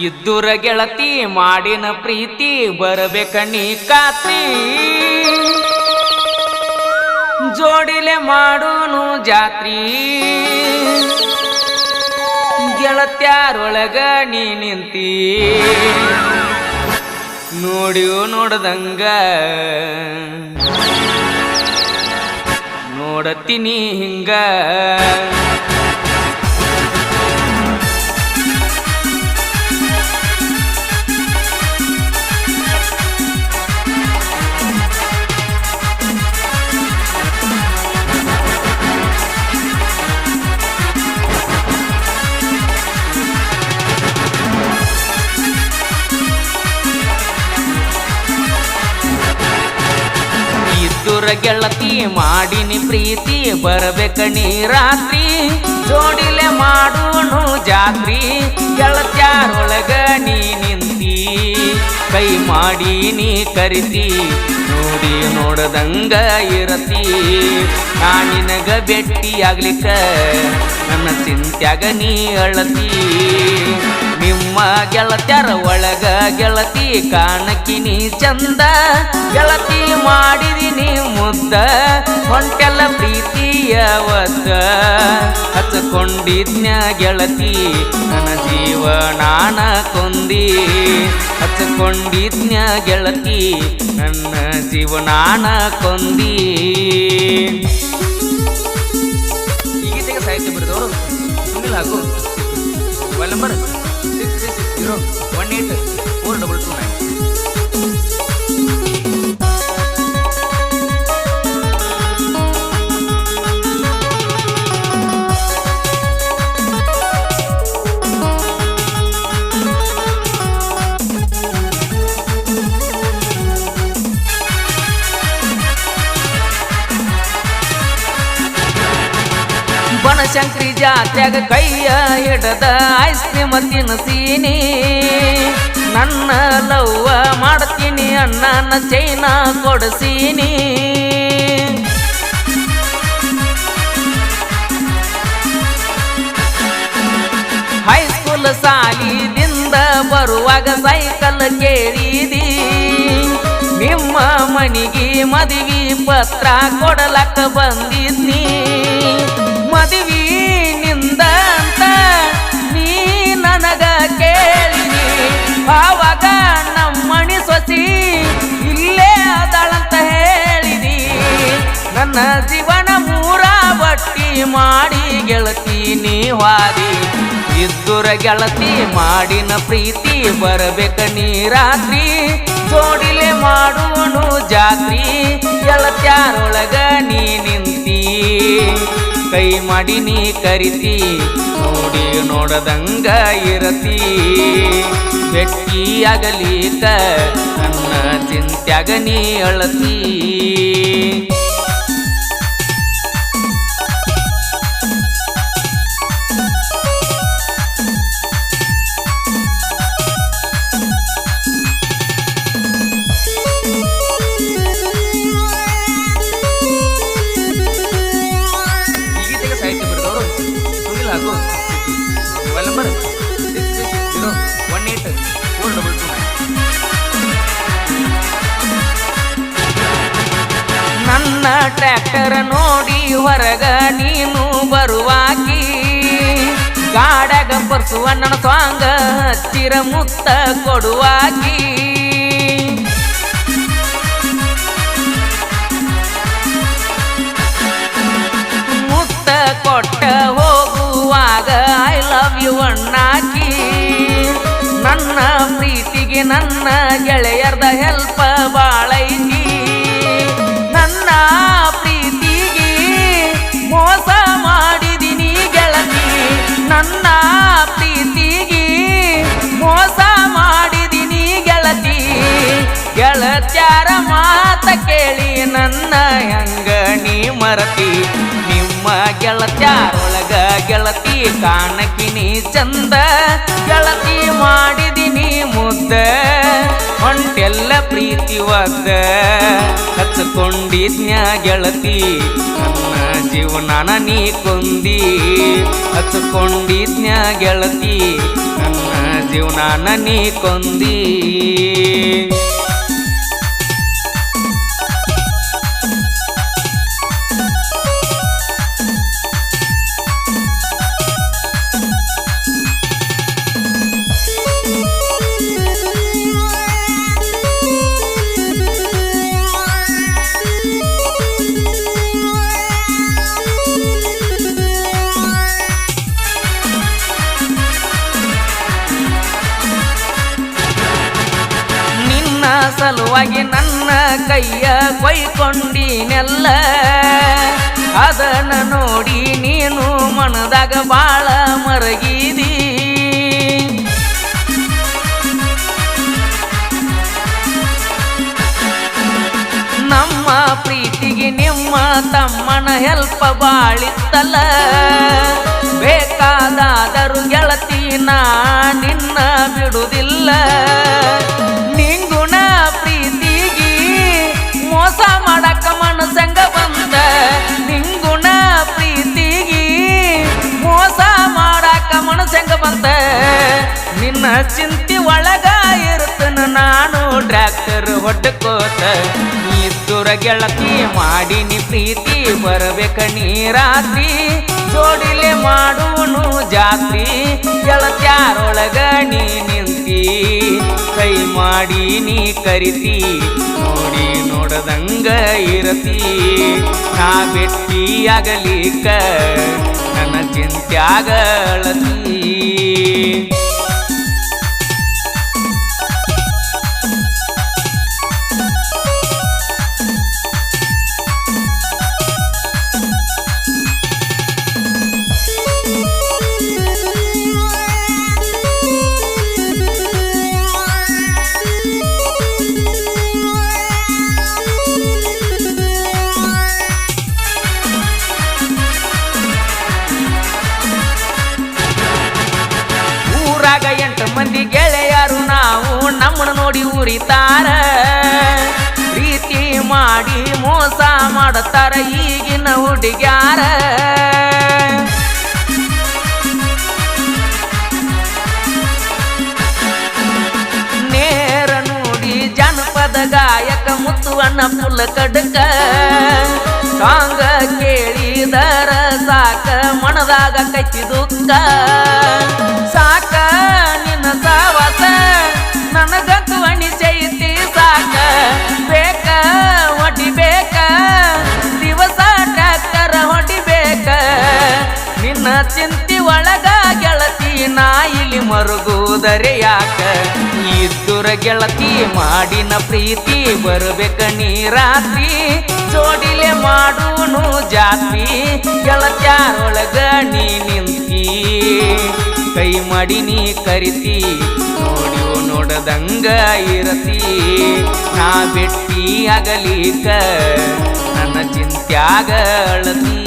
ಇದ್ದುರ ಗೆಳತಿ ಮಾಡಿನ ಪ್ರೀತಿ ಬರಬೇಕ ನೀ ಕಾತಿ ಜೋಡಿಲೆ ಮಾಡೋನು ಜಾತ್ರಿ. ಗೆಳತ್ಯಾರೊಳಗ ನೀ ನಿಂತಿ. ನೋಡಿಯೋ ನೋಡದಂಗ. ನೋಡತ್ತೀನಿ ಹಿಂಗ. ಗೆಳತಿ ಮಾಡಿನಿ ಪ್ರೀತಿ, ಬರಬೇಕ ನೀ ರಾತ್ರಿ ಜೋಡಿಲೆ ಮಾಡೋನು ಜಾತ್ರಿ, ಗೆಳತ್ಯಾರೊಳಗ ನೀ ನಿಂತಿ. ಕೈ ಮಾಡಿ ನೀ ಕರಿತಿ, ನೋಡಿ ನೋಡದಂಗ ಇರತಿ. ನಾನಿನಗ ಭೇಟಿ ಆಗ್ಲಿಕ್ಕ ನನ್ನ ಚಿಂತ್ಯಾಗ ನೀ ಅಳತಿ. ನಿಮ್ಮ ಗೆಳತ್ಯರ ಒಳಗ ಗೆಳತಿ ಕಾಣಕಿನಿ ಚಂದ, ಗೆಳತಿ ಮಾಡಿದಿನಿ ಮುದ್ದ ಹೊಂಟೆಲ್ಲ ಪ್ರೀತಿಯ ಹಚ್ಕೊಂಡಿದ್ನ ಗೆಳತಿ, ನನ್ನ ಜೀವ ನಾನ ಕೊಂದಿ. ಹಚ್ಕೊಂಡಿದ್ನ ಗೆಳತಿ, ನನ್ನ ಜೀವ ನಾನ ಕೊಂದಿ. ಈಗೀತೆಗೆ ಗೀತೆಗೆ ಸಾಹಿತ್ಯ ಬರೆದವರು ಸುನಿಲ್ ಹಾಗೂ mobile number six three six zero one eight four double nine ಜಾತ್ಯಾಗ ಕೈಯ ಹಿಡದ ಐಸ್ ಕ್ರೀಮ್ ತಿನ್ನಿಸೀನಿ ನನ್ನ ಲವ್ವ ಮಾಡ್ತೀನಿ, ಅಣ್ಣನ ಚೈನ ಕೊಡಿಸೀನಿ. ಹೈಸ್ಕೂಲ್ ಸಾಲಿದಿಂದ ಬರುವಾಗ ಸೈಕಲ್ ಕೇಳಿದಿ. ನಿಮ್ಮ ಮನಿಗೆ ಮದುವೆ ಪತ್ರ ಕೊಡಲಕ್ಕ ಬಂದಿದ್ನಿ. ಮಾಡಿ ಗೆಳತಿ ನೀ ಹಾದಿ. ಇದ್ದುರ ಗೆಳತಿ ಮಾಡಿನ ಪ್ರೀತಿ ಬರಬೇಕ ನೀ ರಾತ್ರಿ. ಜೋಡಿಲೆ ಮಾಡುವನು ಜಾತ್ರಿ ಗೆಳತ್ಯಾರೊಳಗ ನೀ ನಿಂತಿ. ಕೈ ಮಾಡಿ ನೀ ಕರಿತಿ, ನೋಡಿ ನೋಡದಂಗ ಇರತಿ. ಬೆಟ್ಟಿಯಾಗಲೀಕ ನನ್ನ ಚಿಂತ್ಯಾಗ ನೀ ಅಳತಿ. Mobile number one eight four double two ನನ್ನ ಟ್ರ್ಯಾಕ್ಟರ್ ನೋಡಿ ಹೊರಗ ನೀನು ಬರುವಾಕಿ. ಗಾಡಗ ಬರ್ಸುವ ನನ್ನ ಸ್ವಾಂಗ ಹತ್ತಿರ ಮುತ್ತ ಕೊಡುವಾಕಿ. ಮುತ್ತ ಕೊಟ್ಟ ಹೋಗುವಾಗ ಐ ಲವ್ ಯು ಅಣ್ಣಾಕಿ. ನನ್ನ ಪ್ರೀತಿಗೆ ನನ್ನ ಗೆಳೆಯರ್ದ ಹೆಲ್ಪ ಬಾಳೈತಿ. ನನ್ನ ಪ್ರೀತಿಗೆ ಮೋಸ ಮಾಡಿದಿನಿ ಗೆಳತಿ. ನನ್ನ ಪ್ರೀತಿಗೆ ಮೋಸ ಮಾಡಿದಿನಿ ಗೆಳತಿ. ಗೆಳತ್ಯಾರ ಮಾತ ಕೇಳಿ ನನ್ನ ಹೆಂಗ ನೀ ಮರತಿ. ನಿಮ್ಮ ಗೆಳತ್ಯಾರೊಳಗ ಗೆಳತಿ ಕಾಣಕಿನಿ ಚಂದ, ಗೆಳತಿ ಮಾಡಿದಿನಿ ಮುದ್ದ. ಹೊಂಟೆಲ್ಲ ಪ್ರೀತಿ ಒದ್ದ. ಹಚ್ಕೊಂಡಿದ್ನ್ಯ ಗೆಳತಿ, ನನ್ನ ಜೀವನಾನ ನೀ ಕೊಂದಿ. ಹಚ್ಕೊಂಡಿದ್ನ್ಯ ಗೆಳತಿ, ನನ್ನ ಜೀವನಾನ ನೀ ಕೊಂದಿ. ಸಲುವಾಗಿ ನನ್ನ ಕೈಯ ಕೊಯ್ಕೊಂಡಿನೆಲ್ಲ. ಅದನ್ನ ನೋಡಿ ನೀನು ಮನದಾಗ ಬಾಳ ಮರಗಿದಿ. ನಮ್ಮ ಪ್ರೀತಿಗೆ ನಿಮ್ಮ ತಮ್ಮನ ಹೆಲ್ಪ ಬಾಳಿತ್ತಲ್ಲ. ಬೇಕಾದಾದರೂ ಗೆಳತಿ ನಾ ನಿನ್ನ ಬಿಡುವುದಿಲ್ಲ ನಿನ್ನ ಚಿಂತೆ ಒಳಗ ಇರ್ತನ ನಾನು ಟ್ರ್ಯಾಕ್ಟರ್ ಹೊಡ್ಕೋತ. ನೀ ದೂರ ಗೆಳತಿ ಮಾಡಿನಿ ಪ್ರೀತಿ, ಬರಬೇಕ ನೀ ರಾತ್ರಿ. ಜೋಡಿಲೆ ಮಾಡುವನು ಜಾತಿ ಗೆಳತ್ಯಾರೊಳಗ ನೀ ನಿಂತಿ. ಕೈ ಮಾಡಿ ನೀ ಕರಿತಿ, ನೋಡಿ ನೋಡದಂಗ ಇರತಿ. ನಾ ಬೆಟ್ಟಿ ಆಗಲಿಕ್ಕ ನನ್ನ ಚಿಂತ್ಯಾಗಳತಿ ನೋಡಿ ಪ್ರೀತಿ ಮಾಡಿ ಮೋಸ ಮಾಡತಾರ ಈಗಿನ ಹುಡುಗ್ಯಾರ. ನೇರ ನೋಡಿ ಜನಪದ ಗಾಯಕ ಮುತ್ತುವಣ್ಣ ಪುಲ್ಲ ಕಡಕ ಸಾಂಗ ಕೇಳಿದರ ಸಾಕ ಮನದಾಗ ಕಚ್ಚಿ ದುಃಖ. ಸಾಕ ಚಿಂತಿ ಒಳಗ ಗೆಳತಿ ನಾ ಇಲ್ಲಿ ಮರುಗುವುದರೆ ಯಾಕ? ಇದ್ದುರ ಗೆಳತಿ ಮಾಡಿನ ಪ್ರೀತಿ ಬರಬೇಕ ರಾತ್ರಿ. ಜೋಡಿಲೆ ಮಾಡುವನು ಜಾತಿ ಗೆಳತ್ಯಾರೊಳಗ ನೀ ನಿಂತಿ. ಕೈ ಮಾಡಿ ನೀ ಕರಿತಿ, ನೋಡಿಯೋ ನೋಡದಂಗ ಇರತಿ. ನಾ ಬೆಟ್ಟಿ ಅಗಲಿಕ, ನನ್ನ ಚಿಂತ್ಯಾಗ ಅಳತಿ.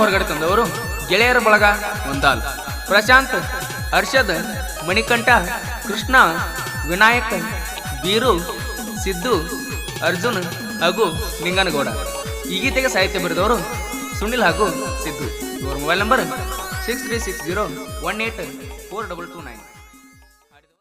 ಹೊರಗಡೆ ತಂದವರು ಗೆಳೆಯರ ಬಳಗ ಒಂದಾಲ್ ಪ್ರಶಾಂತ್, ಹರ್ಷದ್, ಮಣಿಕಂಠ, ಕೃಷ್ಣ, ವಿನಾಯಕ್, ಬೀರು, ಸಿದ್ದು, ಅರ್ಜುನ್ ಹಾಗೂ ನಿಂಗನಗೌಡ ಈ ಗೀತೆಗೆ ಸಾಹಿತ್ಯ ಬರೆದವರು ಸುನಿಲ್ ಹಾಗೂ ಸಿದ್ದು. ಇವರ mobile number six three six zero one eight four double two nine